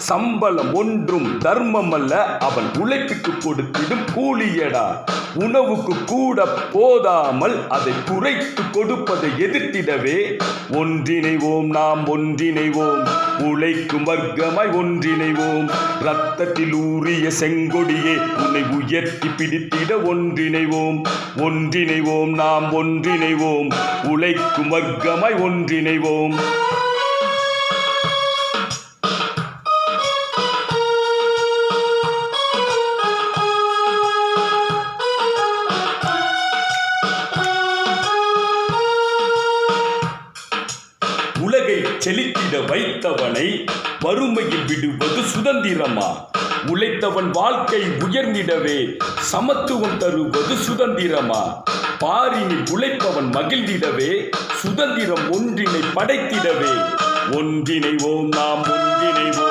சம்பளம் ஒன்றும் தர்மம் அல்ல. அவன் உழைப்புக்கு கொடுத்திடும் கூலியடா. உணவுக்கு கூட போதாமல் அதை குறைத்து கொடுப்பதை எதிர்த்திடவே. ஒன்றிணைவோம் நாம் ஒன்றிணைவோம். உழைக்கும் வர்க்கமாய் ஒன்றிணைவோம். ரத்தத்தில் ஊறிய செங்கொடியே உன்னை உயர்த்தி பிடித்திட ஒன்றிணைவோம். ஒன்றிணைவோம் நாம் ஒன்றிணைவோம். உழைக்கும் வர்க்கமாய் ஒன்றிணைவோம். உலகை செழித்திட வைத்தவனை வறுமையில் விடுவது சுதந்திரமா? உழைத்தவன் வாழ்க்கை உயர்ந்திடவே சமத்துவம் தருவது சுதந்திரமா? பாரினில் உழைப்பவன் மகிழ்ந்திடவே சுதந்திரம் ஒன்றினை படைத்திடவே. ஒன்றிணைவோம் நாம் ஒன்றிணைவோம்.